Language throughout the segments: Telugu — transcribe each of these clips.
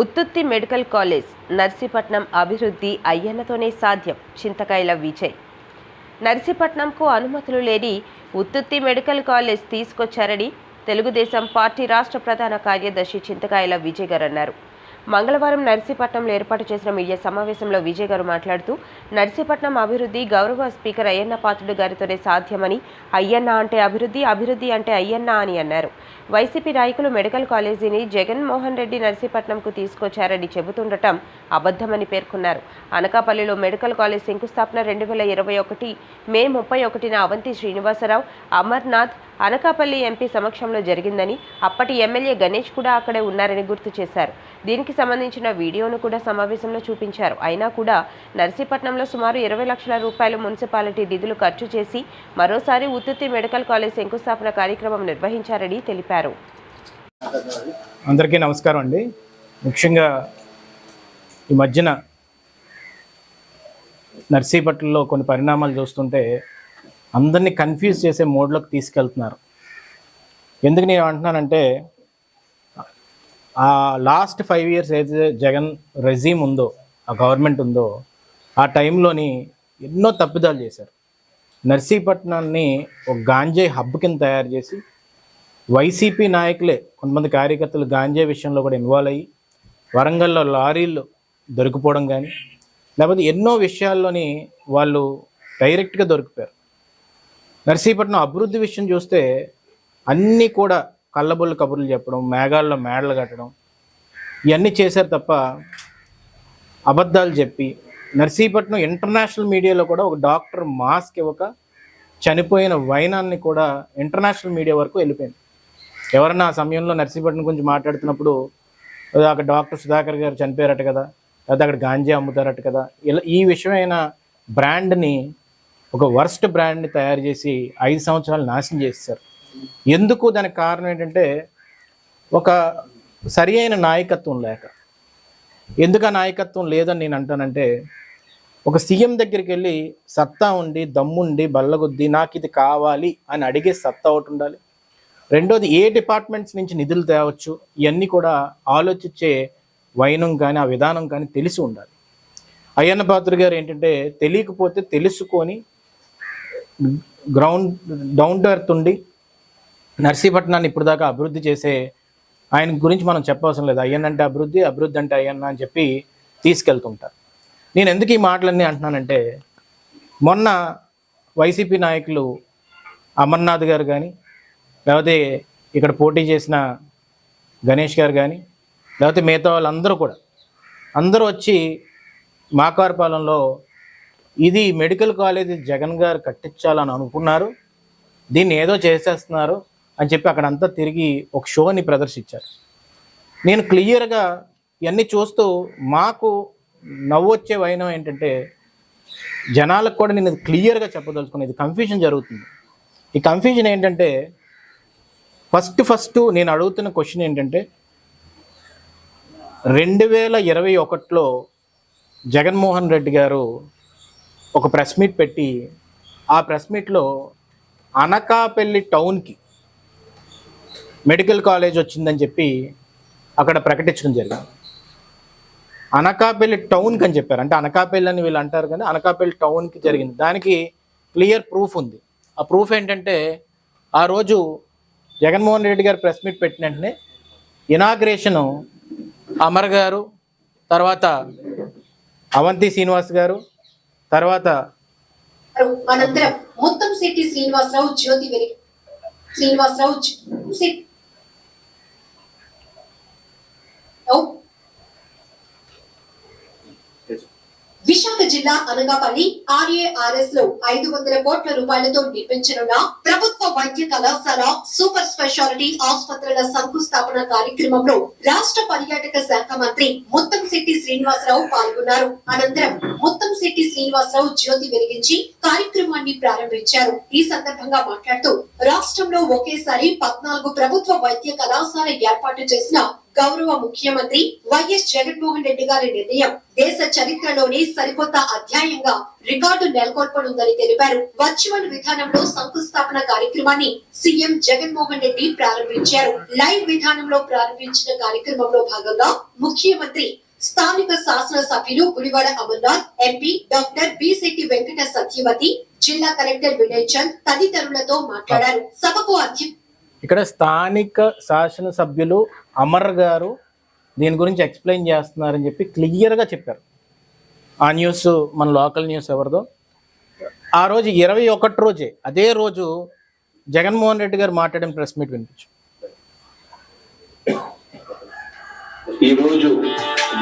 ఉత్తుత్తి మెడికల్ కాలేజ్ నర్సీపట్నం అభివృద్ధి అయ్యన్నతోనే సాధ్యం చింతకాయల విజయ్. నర్సీపట్నంకు అనుమతులు లేని ఉత్తుత్తి మెడికల్ కాలేజ్ తీసుకొచ్చారని తెలుగుదేశం పార్టీ రాష్ట్ర ప్రధాన కార్యదర్శి చింతకాయల విజయ్ గారు అన్నారు. మంగళవారం నర్సీపట్నంలో ఏర్పాటు చేసిన మీడియా సమావేశంలో విజయ్ గారు మాట్లాడుతూ నర్సీపట్నం అభివృద్ధి గౌరవ స్పీకర్ అయ్యన్న పాత్రుడు గారితోనే సాధ్యమని అయ్యన్న అంటే అభివృద్ధి అభివృద్ధి అంటే అయ్యన్న అని అన్నారు. వైసీపీ నాయకులు మెడికల్ కాలేజీని జగన్మోహన్ రెడ్డి నర్సీపట్నంకు తీసుకొచ్చారని చెబుతుండటం అబద్ధమని పేర్కొన్నారు. అనకాపల్లిలో మెడికల్ కాలేజ్ శంకుస్థాపన రెండు వేల ఇరవై ఒకటి మే ముప్పై ఒకటిన అవంతి శ్రీనివాసరావు అమర్నాథ్ అనకాపల్లి ఎంపీ సమక్షంలో జరిగిందని అప్పటి ఎమ్మెల్యే గణేష్ కూడా అక్కడే ఉన్నారని గుర్తు చేశారు. దీనికి సంబంధించిన వీడియోను కూడా సమావేశంలో చూపించారు. అయినా కూడా నర్సీపట్నంలో సుమారు ఇరవై లక్షల రూపాయలు మున్సిపాలిటీ నిధులు ఖర్చు చేసి మరోసారి ఉత్తుత్తి మెడికల్ కాలేజ్ శంకుస్థాపన కార్యక్రమం నిర్వహించారని తెలిపారు. అందరికీ నమస్కారం అండి. ముఖ్యంగా ఈ మధ్యన నర్సీపట్నంలో కొన్ని పరిణామాలు చూస్తుంటే అందరినీ కన్ఫ్యూజ్ చేసే మోడ్లోకి తీసుకెళ్తున్నారు. ఎందుకు నేను అంటున్నానంటే ఆ లాస్ట్ ఫైవ్ ఇయర్స్ ఏదైతే జగన్ రెజీమ్ ఉందో ఆ గవర్నమెంట్ ఉందో ఆ టైంలోని ఎన్నో తప్పిదాలు చేశారు. నర్సీపట్నాన్ని ఒక గాంజాయి హబ్ కింద తయారు చేసి వైసీపీ నాయకులే కొంతమంది కార్యకర్తలు గాంజా విషయంలో కూడా ఇన్వాల్వ్ అయ్యి వరంగల్లో లారీలు దొరికిపోవడం కానీ లేకపోతే ఎన్నో విషయాల్లోని వాళ్ళు డైరెక్ట్గా దొరికిపోయారు. నర్సీపట్నం అభివృద్ధి విషయం చూస్తే అన్నీ కూడా కళ్ళబొల్లు కబుర్లు చెప్పడం మేఘాల్లో మేడలు కట్టడం ఇవన్నీ చేశారు తప్ప అబద్ధాలు చెప్పి నర్సీపట్నం ఇంటర్నేషనల్ మీడియాలో కూడా ఒక డాక్టర్ మాస్క్ ఇవ్వక చనిపోయిన వైనాన్ని కూడా ఇంటర్నేషనల్ మీడియా వరకు వెళ్ళిపోయింది. ఎవరన్నా ఆ సమయంలో నర్సీపట్నం గురించి మాట్లాడుతున్నప్పుడు అక్కడ డాక్టర్ సుధాకర్ గారు చనిపోయారట కదా లేదా అక్కడ గాంజా అమ్ముతారట కదా ఇలా ఈ విషయమైన బ్రాండ్ని ఒక వర్స్ట్ బ్రాండ్ని తయారు చేసి ఐదు సంవత్సరాలు నాశనం చేస్తారు ఎందుకు దానికి కారణం ఏంటంటే ఒక సరి అయిన నాయకత్వం లేక. ఎందుకు ఆ నాయకత్వం లేదని నేను అంటానంటే ఒక సీఎం దగ్గరికి వెళ్ళి సత్తా ఉండి దమ్ముండి బల్లగుద్ది నాకు ఇది కావాలి అని అడిగే సత్తా ఒకటి ఉండాలి. రెండోది ఏ డిపార్ట్మెంట్స్ నుంచి నిధులు తేవచ్చు ఇవన్నీ కూడా ఆలోచించే వైనం కానీ ఆ విధానం కానీ తెలిసి ఉండాలి. అయ్యన్న పాత్ర గారు ఏంటంటే తెలియకపోతే తెలుసుకొని గ్రౌండ్ డౌన్ టు ఎర్త్ ఉండి నర్సీపట్నాన్ని ఇప్పుడు దాకా అభివృద్ధి చేసే ఆయన గురించి మనం చెప్పవసరం లేదు. అయ్యన్న అంటే అభివృద్ధి అభివృద్ధి అంటే అయ్యన్న అని చెప్పి తీసుకెళ్తుంటారు. నేను ఎందుకు ఈ మాటలన్నీ అంటున్నానంటే మొన్న వైసీపీ నాయకులు అమర్నాథ్ గారు కానీ లేకపోతే ఇక్కడ పోటీ చేసిన గణేష్ గారు కానీ లేకపోతే మిగతా వాళ్ళందరూ కూడా అందరూ వచ్చి మాకారపాలెంలో ఇది మెడికల్ కాలేజీ జగన్ గారు కట్టించాలని అనుకున్నారు. దీన్ని ఏదో చేసేస్తున్నారు అని చెప్పి అక్కడంతా తిరిగి ఒక షోని ప్రదర్శించారు. నేను క్లియర్గా ఇవన్నీ చూస్తూ మాకు నవ్వొచ్చే వైనం ఏంటంటే జనాలకు కూడా నేను ఇది క్లియర్గా చెప్పదలుచుకున్నాను ఇది కన్ఫ్యూజన్ జరుగుతుంది. ఈ కన్ఫ్యూజన్ ఏంటంటే ఫస్ట్ ఫస్ట్ నేను అడుగుతున్న క్వశ్చన్ ఏంటంటే రెండు వేల ఇరవై ఒకటిలో జగన్మోహన్ రెడ్డి గారు ఒక ప్రెస్ మీట్ పెట్టి ఆ ప్రెస్ మీట్లో అనకాపల్లి టౌన్కి మెడికల్ కాలేజ్ వచ్చిందని చెప్పి అక్కడ ప్రకటించడం జరిగింది. అనకాపల్లి టౌన్కి అని చెప్పారు. అంటే అనకాపల్లి అని వీళ్ళు అంటారు కానీ అనకాపల్లి టౌన్కి జరిగింది. దానికి క్లియర్ ప్రూఫ్ ఉంది. ఆ ప్రూఫ్ ఏంటంటే ఆ రోజు జగన్మోహన్ రెడ్డి గారు ప్రెస్ మీట్ పెట్టిన వెంటనే ఇనాగ్రేషను అమర్ గారు తర్వాత అవంతి శ్రీనివాస్ గారు తర్వాత అనంతరం మొత్తం సిటీ శ్రీనివాసరావు జ్యోతి వెలి శ్రీనివాసరావు జ్యో- విశాఖ జిల్లా అనగాపల్లి ఆర్ఏఆర్ఎస్లో ఐదు వందల కోట్ల రూపాయలతో నిర్మించనున్న ప్రభుత్వ వైద్య కళాశాల సూపర్ స్పెషాలిటీ ఆసుపత్రుల శంకుస్థాపన కార్యక్రమంలో రాష్ట్ర పర్యాటక శాఖ మంత్రి ముత్తంశెట్టి శ్రీనివాసరావు పాల్గొన్నారు. అనంతరం ముత్తంశెట్టి శ్రీనివాసరావు జ్యోతి వెలిగించి కార్యక్రమాన్ని ప్రారంభించారు. ఈ సందర్భంగా మాట్లాడుతూ రాష్ట్రంలో ఒకేసారి పద్నాలుగు ప్రభుత్వ వైద్య కళాశాల ఏర్పాటు చేసిన గౌరవ ముఖ్యమంత్రి వైఎస్ జగన్మోహన్ రెడ్డి గారి నిర్ణయం దేశ చరిత్రలోనే సరికొత్త అధ్యాయంగా రికార్డు నెలకొల్పనుందని తెలిపారు. వర్చువల్ విధానంలో శంకుస్థాపన కార్యక్రమాన్ని సీఎం జగన్మోహన్ రెడ్డి ప్రారంభించారు. లైవ్ విధానంలో ప్రారంభించిన కార్యక్రమంలో భాగంగా ముఖ్యమంత్రి స్థానిక శాసన సభ్యులు గుడివాడ అమర్నాథ్ ఎంపీ డాక్టర్ బిశెట్టి వెంకట సత్యవతి జిల్లా కలెక్టర్ వినయ్ చంద్ తదితరులతో మాట్లాడారు. సభకు అధ్యక్ష ఇక్కడ స్థానిక శాసనసభ్యులు అమర్ గారు దీని గురించి ఎక్స్ప్లెయిన్ చేస్తున్నారని చెప్పి క్లియర్గా చెప్పారు. ఆ న్యూస్ మన లోకల్ న్యూస్ ఎవరిదో. ఆ రోజు ఇరవై ఒకటి రోజే అదే రోజు జగన్మోహన్ రెడ్డి గారు మాట్లాడిన ప్రెస్ మీట్ వినిపించు. ఈరోజు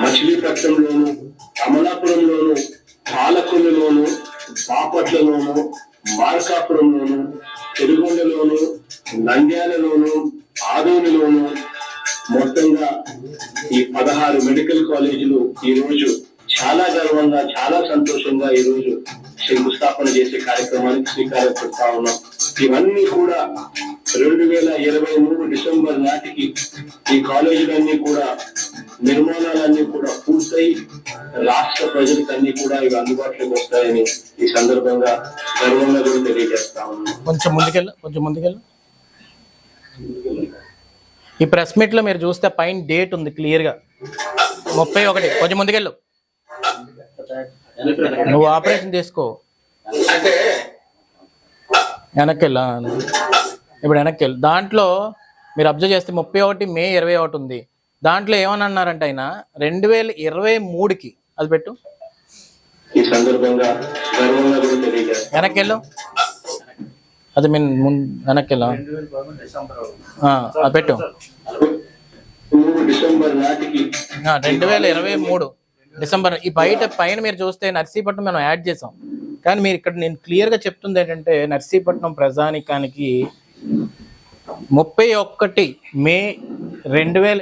మచిలీపట్నంలోను అమలాపురంలోను నంద్యాలలోను ఆదోనిలోను మొత్తంగా ఈ పదహారు మెడికల్ కాలేజీలు ఈ రోజు చాలా గర్వంగా చాలా సంతోషంగా ఈ రోజు శంకుస్థాపన చేసే కార్యక్రమానికి శ్రీకారం చుడతా ఉన్నాం. ఇవన్నీ కూడా రెండు వేల ఇరవై మూడు డిసెంబర్ నాటికి ఈ కాలేజీలన్నీ కూడా నిర్మాణాలన్నీ కూడా పూర్తయి రాష్ట్ర ప్రజలకు అన్ని కూడా ఇవి అందుబాటులోకి వస్తాయని ఈ సందర్భంగా గర్వంగా కూడా తెలియజేస్తా ఉన్నాం. కొంచెం ముందుకెళ్ళ కొంచెం ముందుకెళ్ళ. ఈ ప్రెస్ మీట్లో మీరు చూస్తే పైన డేట్ ఉంది క్లియర్గా. ముప్పై ఒకటి. కొంచెం ముందుకెళ్ళు. నువ్వు ఆపరేషన్ చేసుకో వెనక్కి వెళ్ళు ఇప్పుడు వెనక్కి వెళ్ళు దాంట్లో మీరు అబ్జర్వ్ చేస్తే ముప్పై ఒకటి మే ఇరవై ఒకటి ఉంది. దాంట్లో ఏమని అన్నారంటే ఆయన? రెండు వేల ఇరవై మూడుకి. అది పెట్టు. వెనక్కి వెళ్ళు అది మేము ముందు వెనక్కి వెళ్ళాం ఆ, పెట్టు. రెండు వేల ఇరవై మూడు డిసెంబర్ ఈ బయట పైన మీరు చూస్తే నర్సీపట్నం మనం యాడ్ చేసాం. కానీ మీరు ఇక్కడ నేను క్లియర్గా చెప్తుంది ఏంటంటే నర్సీపట్నం ప్రజానికానికి ముప్పై ఒకటి మే రెండు వేల